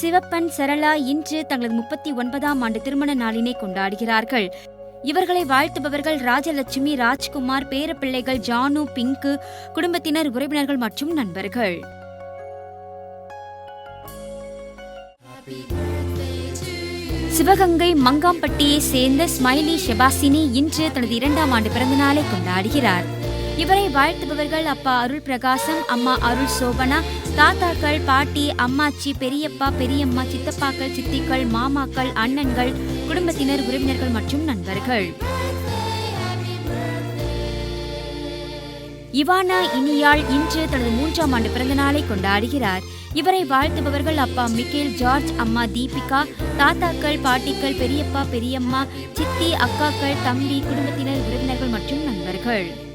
சிவப்பன் சரளா இன்று தங்களது முப்பத்தி ஒன்பதாம் ஆண்டு திருமண நாளினை கொண்டாடுகிறார்கள். இவர்களை வாழ்த்துபவர்கள் ராஜலட்சுமி ராஜ்குமார் பேரப்பிள்ளைகள் ஜானு பிங்கு குடும்பத்தினர் உறவினர்கள் மற்றும் நண்பர்கள். சிவகங்கை மங்காம்பட்டியை சேர்ந்த ஸ்மைலி ஷெபாசினி இன்று தனது இரண்டாம் ஆண்டு பிறந்தநாளை கொண்டாடுகிறார். இவரை வாழ்த்துபவர்கள் அப்பா அருள் பிரகாசம் அம்மா அருள் சோபனா தாத்தாக்கள் பாட்டி அம்மாச்சி பெரியப்பா பெரியம்மா சித்தப்பாக்கள் சித்திகள் மாமாக்கள் அண்ணன்கள் குடும்பத்தினர் உறவினர்கள் மற்றும் நண்பர்கள். இவானா இனியாள் இன்று தனது மூன்றாம் ஆண்டு பிறந்த நாளை கொண்டாடுகிறார். இவரை வாழ்த்துபவர்கள் அப்பா மிக்கேல் ஜார்ஜ் அம்மா தீபிகா தாத்தாக்கள் பாட்டிகள் பெரியப்பா பெரியம்மா சித்தி அக்காக்கள் தம்பி குடும்பத்தினர் உறவினர்கள் மற்றும் நண்பர்கள்.